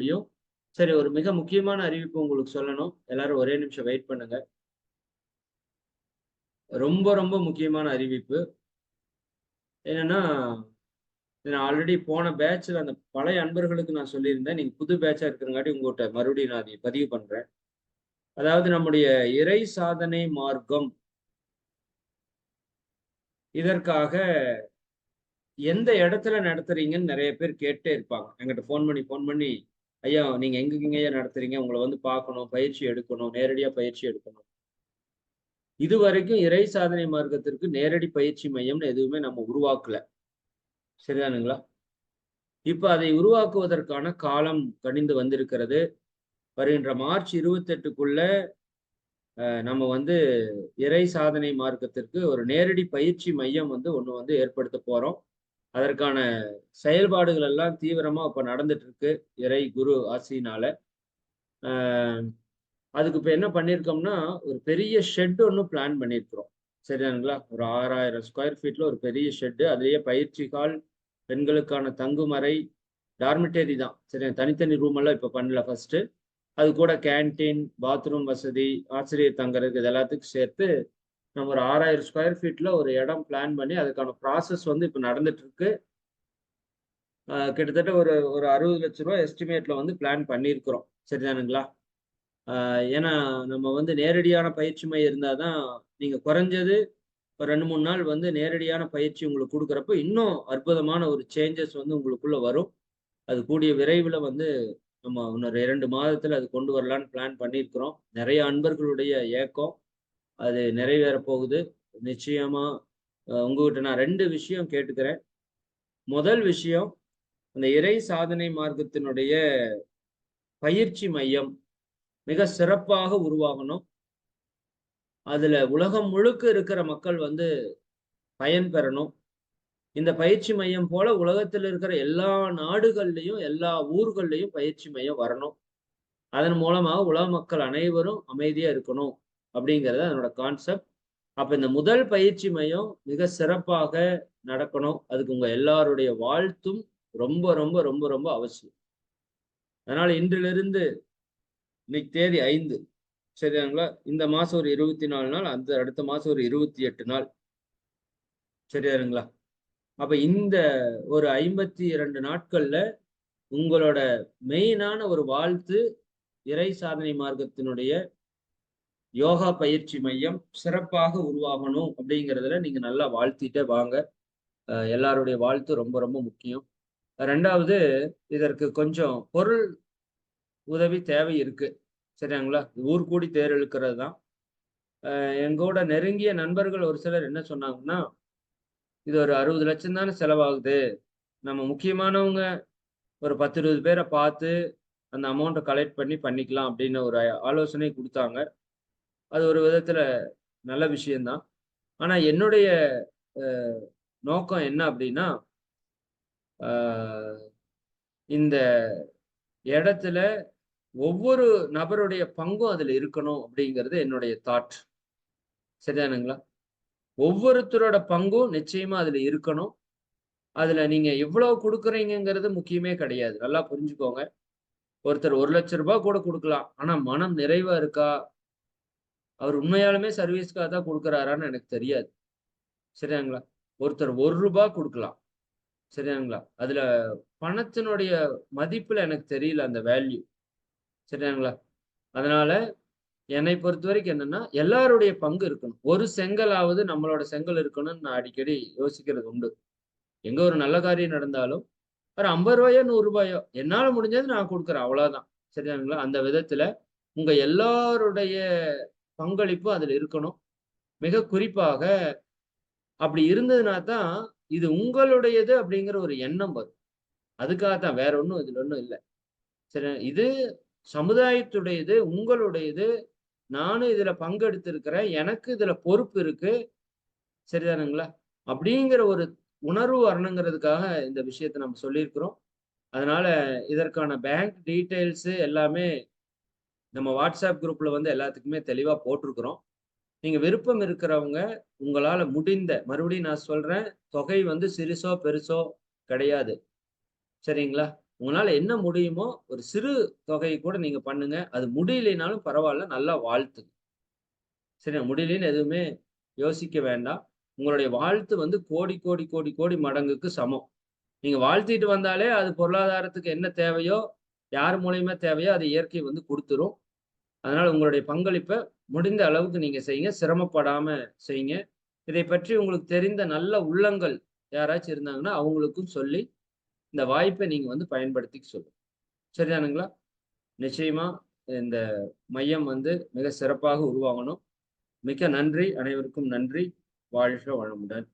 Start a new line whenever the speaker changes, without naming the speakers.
முடியும் சரி ஒரு மிக முக்கியமான அறிவிப்பு உங்களுக்கு சொல்லணும். எல்லாரும் ஒரே நிமிஷம் வெயிட் பண்ணுங்க. ரொம்ப ரொம்ப முக்கியமான அறிவிப்பு. என்னன்னா நான் ஆல்ரெடி போன பேட்சில் அந்த பழைய அன்பர்களுக்கு நான் சொல்லியிருந்தேன். நீங்க புது பேட்சா இருக்கிறங்காட்டி உங்கள்கிட்ட மறுபடியும் நான் அதை பதிவு பண்றேன். அதாவது நம்முடைய இறை சாதனை மார்க்கம். இதற்காக எந்த இடத்துல நடத்துறீங்கன்னு நிறைய பேர் கேட்டே இருப்பாங்க. எங்கிட்ட ஃபோன் பண்ணி ஃபோன் பண்ணி ஐயா நீங்க எங்கெங்கேயா நடத்துறீங்க? உங்களை வந்து பார்க்கணும் பயிற்சி எடுக்கணும் நேரடியா பயிற்சி எடுக்கணும். இது வரைக்கும் இறை சாதனை மார்க்கத்திற்கு நேரடி பயிற்சி மையம்னு எதுவுமே நம்ம உருவாக்கல. சரிதானுங்களா? இப்ப அதை உருவாக்குவதற்கான காலம் கணிந்து வந்திருக்கிறது. வருகின்ற மார்ச் இருபத்தெட்டுக்குள்ள நம்ம வந்து இறை சாதனை மார்க்கத்திற்கு ஒரு நேரடி பயிற்சி மையம் வந்து ஒன்று வந்து ஏற்படுத்த போறோம். அதற்கான செயல்பாடுகள் எல்லாம் தீவிரமா இப்ப நடந்துட்டு இருக்கு இறை குரு ஆசினால. அதுக்கு இப்ப என்ன பண்ணியிருக்கோம்னா ஒரு பெரிய ஷெட் ஒன்று பிளான் பண்ணியிருக்கிறோம் சரிதானுங்களா? ஒரு ஆறாயிரம் ஸ்கொயர் ஃபீட்ல ஒரு பெரிய ஷெட்டு அதுலேயே பயிற்சி கால் பெண்களுக்கான தங்குமறை டார்மிட்டரி தான். சரி தனித்தனி ரூம் எல்லாம் இப்போ பண்ணல ஃபர்ஸ்ட் அது கூட கேன்டீன் பாத்ரூம் வசதி ஆசிரியர் தங்குறதுக்கு இது எல்லாத்துக்கும் சேர்த்து நம்ம ஒரு ஆறாயிரம் ஸ்கொயர் ஃபீட்டில் ஒரு இடம் பிளான் பண்ணி அதுக்கான ப்ராசஸ் வந்து இப்போ நடந்துட்டு இருக்கு கிட்டத்தட்ட ஒரு ஒரு அறுபது லட்ச ரூபா எஸ்டிமேட்டில் வந்து பிளான் பண்ணியிருக்கிறோம் சரிதானுங்களா? ஏன்னா நம்ம வந்து நேரடியான பயிற்சி மையம் இருந்தால் தான் நீங்கள் குறைஞ்சது ஒரு ரெண்டு மூணு நாள் வந்து நேரடியான பயிற்சி உங்களுக்கு கொடுக்குறப்ப இன்னும் அற்புதமான ஒரு சேஞ்சஸ் வந்து உங்களுக்குள்ளே வரும். அது கூடிய விரைவில் வந்து நம்ம இன்னொரு இரண்டு மாதத்தில் அது கொண்டு வரலான்னு பிளான் பண்ணியிருக்கிறோம் நிறைய அன்பர்களுடைய ஏக்கம். அது நிறைவேற போகுது நிச்சயமா உங்ககிட்ட நான் ரெண்டு விஷயம் கேட்டுக்கிறேன். முதல் விஷயம் அந்த இறை சாதனை மார்க்கத்தினுடைய பயிற்சி மையம் மிக சிறப்பாக உருவாகணும். அதுல உலகம் முழுக்க இருக்கிற மக்கள் வந்து பயன் பெறணும். இந்த பயிற்சி மையம் போல உலகத்தில் இருக்கிற எல்லா நாடுகள்லையும் எல்லா ஊர்கள்லையும் பயிற்சி மையம் வரணும். அதன் மூலமாக உலக மக்கள் அனைவரும் அமைதியா இருக்கணும். அப்படிங்கிறது அதனோட கான்செப்ட் அப்ப இந்த முதல் பயிற்சி மையம் மிக சிறப்பாக நடக்கணும். அதுக்கு உங்க எல்லாருடைய வாழ்த்தும் ரொம்ப ரொம்ப ரொம்ப ரொம்ப அவசியம். அதனால இன்றிலிருந்து இன்னைக்கு தேதி ஐந்து. சரியாங்களா இந்த மாசம் ஒரு இருபத்தி நாலு நாள் அந்த அடுத்த மாசம் ஒரு இருபத்தி எட்டு நாள். சரியாருங்களா அப்ப இந்த ஒரு ஐம்பத்தி இரண்டு நாட்கள்ல உங்களோட மெயினான ஒரு வாழ்த்து இறை சாதனை மார்க்கத்தினுடைய யோகா பயிற்சி மையம் சிறப்பாக உருவாகணும் அப்படிங்கிறதுல நீங்க நல்லா வாழ்த்திட்டே வாங்க. எல்லாருடைய வாழ்த்து ரொம்ப ரொம்ப முக்கியம். ரெண்டாவது இதற்கு கொஞ்சம் பொருள் உதவி தேவை இருக்கு. சரிங்களா? ஊர் கூடி தேர் இழுக்கிறது தான் எங்கூட நெருங்கிய நண்பர்கள் ஒரு சிலர் என்ன சொன்னாங்கன்னா இது ஒரு அறுபது லட்சம் தானே செலவாகுது. நம்ம முக்கியமானவங்க ஒரு பத்து இருபது பேரை பார்த்து அந்த அமௌண்ட்டை கலெக்ட் பண்ணி பண்ணிக்கலாம் அப்படின்னு ஒரு ஆலோசனை கொடுத்தாங்க. அது ஒரு விதத்துல நல்ல விஷயம்தான். ஆனா என்னுடைய நோக்கம் என்ன அப்படின்னா இந்த இடத்துல ஒவ்வொரு நபருடைய பங்கும் அதுல இருக்கணும் அப்படிங்கிறது என்னுடைய தாட் சரிதானுங்களா? ஒவ்வொருத்தரோட பங்கும் நிச்சயமா அதுல இருக்கணும். அதுல நீங்க எவ்வளவு கொடுக்குறீங்கிறது முக்கியமே கிடையாது. நல்லா புரிஞ்சுக்கோங்க. ஒருத்தர் ஒரு லட்ச ரூபாய் கூட கொடுக்கலாம். ஆனா மனம் நிறைவா இருக்கா? அவர் உண்மையாலுமே சர்வீஸ்க்காக தான் கொடுக்குறாரான்னு எனக்கு தெரியாது. சரியாங்களா ஒருத்தர் ஒரு ரூபாய் கொடுக்கலாம். சரியாங்களா அதுல பணத்தினுடைய மதிப்புல எனக்கு தெரியல அந்த வேல்யூ சரியாங்களா அதனால என்னை பொறுத்த வரைக்கும் என்னன்னா எல்லாருடைய பங்கு இருக்கணும். ஒரு செங்கலாவது நம்மளோட செங்கல் இருக்கணும்னு நான் அடிக்கடி யோசிக்கிறது உண்டு. எங்க ஒரு நல்ல காரியம் நடந்தாலும் ஒரு ஐம்பது ரூபாயோ நூறு ரூபாயோ என்னால முடிஞ்சது நான் கொடுக்குறேன். அவ்வளவுதான். சரியாங்களா அந்த விதத்துல உங்க எல்லாருடைய பங்களிப்பு அதில் இருக்கணும். மிக குறிப்பாக அப்படி இருந்ததுனா தான் இது உங்களுடையது அப்படிங்கிற ஒரு எண்ணம் வரும். அதுக்காக தான் வேற ஒன்றும் இதில் ஒன்றும் இல்லை. சரி இது சமுதாயத்துடையது உங்களுடையது. நானும் இதுல பங்கெடுத்திருக்கிறேன் எனக்கு இதுல பொறுப்பு இருக்கு. சரிதானுங்களா? அப்படிங்கிற ஒரு உணர்வு வரணுங்கிறதுக்காக இந்த விஷயத்த நம்ம சொல்லியிருக்கிறோம். அதனால இதற்கான பேங்க் டீட்டெயில்ஸு எல்லாமே நம்ம வாட்ஸ்அப் குரூப்ல வந்து எல்லாத்துக்குமே தெளிவா போட்டிருக்கிறோம். நீங்க விருப்பம் இருக்கிறவங்க உங்களால முடிந்த மறுபடியும் நான் சொல்றேன் தொகை வந்து சிறுசோ பெருசோ கிடையாது. சரிங்களா? உங்களால என்ன முடியுமோ ஒரு சிறு தொகையை கூட நீங்க பண்ணுங்க. அது முடியலைனாலும் பரவாயில்ல நல்லா வாழ்த்துங்க சரி முடியலன்னு எதுவுமே யோசிக்க வேண்டாம். உங்களுடைய வாழ்த்து வந்து கோடி கோடி கோடி கோடி மடங்குக்கு சமம். நீங்க வாழ்த்திட்டு வந்தாலே அது பொருளாதாரத்துக்கு என்ன தேவையோ யார் மூலயமா தேவையோ அது இயற்கை வந்து கொடுத்துரும். அதனால உங்களுடைய பங்களிப்பை முடிந்த அளவுக்கு நீங்க செய்யுங்க. சிரமப்படாம செய்யுங்க. இதை பற்றி உங்களுக்கு தெரிந்த நல்ல உள்ளங்கள் யாராச்சும் இருந்தாங்கன்னா அவங்களுக்கும் சொல்லி இந்த வாய்ப்பை நீங்க வந்து பயன்படுத்திக்க சொல்லுங்க. சரிதானுங்களா? நிச்சயமா இந்த மையம் வந்து மிக சிறப்பாக உருவாகணும். மிக்க நன்றி. அனைவருக்கும் நன்றி. வாழ்க வளமுடன்.